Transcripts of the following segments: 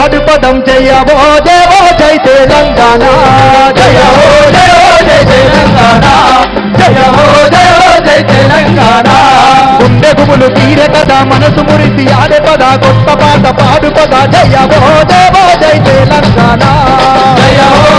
పాడుపదం జయవో దేవో జై తెలంగాణ జయవో జయో జై తెలంగాణ జయవో జయో జై తెలంగాణ గుండె గుబులు తీరే కదా మనసు మురిసి ఆడే పద గొప్ప పాట పాడు పద. జయవో దేవో జై తెలంగాణ జయవో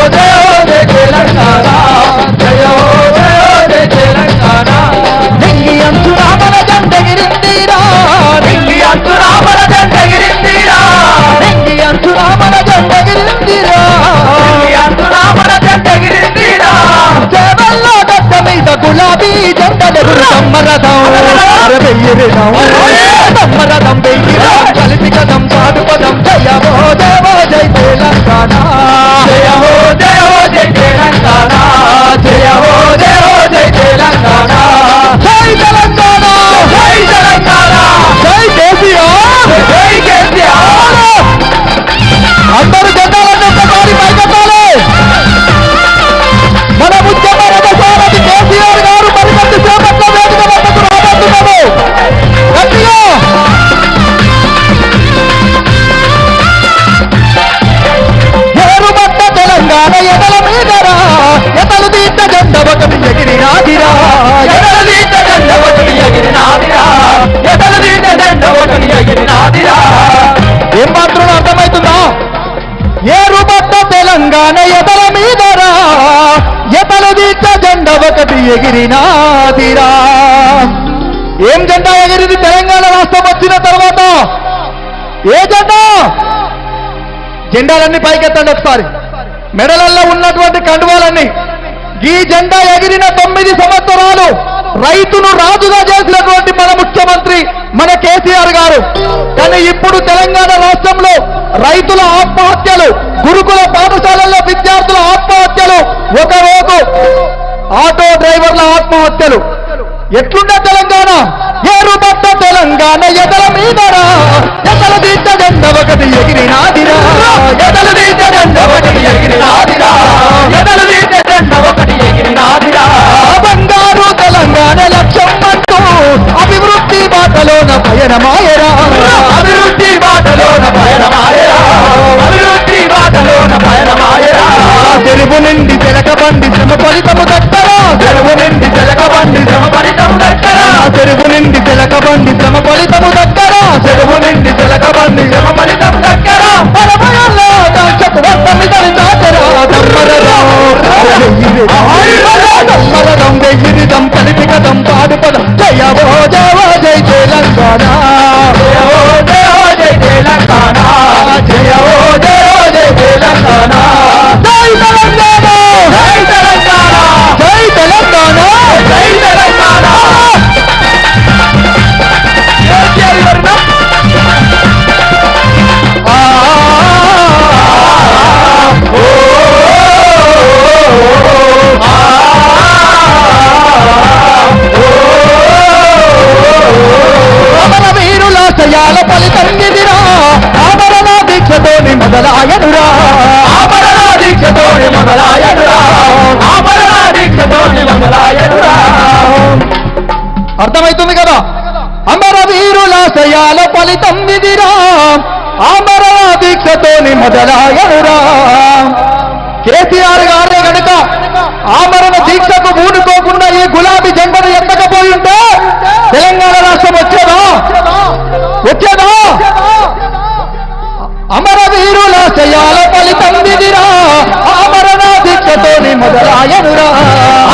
గులాబీ జెండలెగురు సమ్మరథం అరవెయ్యిరిడం సమ్మరథం వెయ్యిరం కలిసి కదం పాడు పదం. జయవో తెలంగాణ ఎదల మీదరా? ఎదల దీత జెండ ఒకటి ఎగిరినాదిరా ఏం జెండా ఎగిరింది తెలంగాణ రాష్ట్రం వచ్చిన తర్వాత? ఏ జెండా? జెండాలన్నీ పైకెత్తండి ఒకసారి. మెడలల్లో ఉన్నటువంటి కండువాలన్నీ. ఈ జెండా ఎగిరిన తొమ్మిది సంవత్సరాలు రైతును రాజుగా చేసినటువంటి మన ముఖ్యమంత్రి మన కేసీఆర్ గారు. కానీ ఇప్పుడు తెలంగాణ రాష్ట్రంలో రైతుల ఆత్మహత్యలు గురుకుల పాఠశాలల్లో విద్యార్థుల ఆత్మహత్యలు. ఒక ఆటో డ్రైవర్ల ఆత్మహత్యలు. ఎట్లున్న తెలంగాణ? ఏరుబట్ట తెలంగాణ ఎదల మీదరా? ఎదల దీత జెండ ఒకటి ఎగిరినాదిరా ఎదల దీత జెండ ఒకటి వీరుల శయాల ఫలితంగిదిరా. ఆమరణ దీక్షతోని మొదలాయనురా. ఆభరణ దీక్షతోని మొదలాయనురా. ఆభరణ దీక్షతోని మొదలాయనురా. అర్థమవుతుంది కదా? అమర వీరుల శయాల ఫలితం విధిరా ఆమరణ దీక్షతోని మొదలాయనురా. కేసీఆర్ గారే కనుక ఆమరణ మొదలాయనురా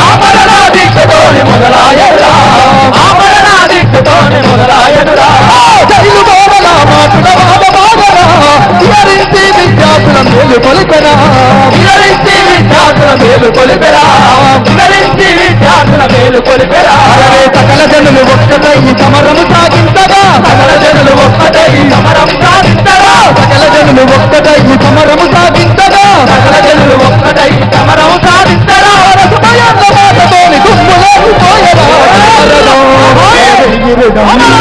ఆమరణ దీక్షతోని మొదలాయనురా ఆమరణ దీక్షతోని మొదలాయనురా జైలు బోధన మాటున బాధ బాధరా విహరించి విద్యార్థుల మేలు కొలిపెరా. విహరించి విద్యార్థుల మేలు కొలిపెరా. విహరించి విద్యార్థుల మేలు కొలిపెరా. సకల జనులు ఒక్కటై సమరం Hallelujah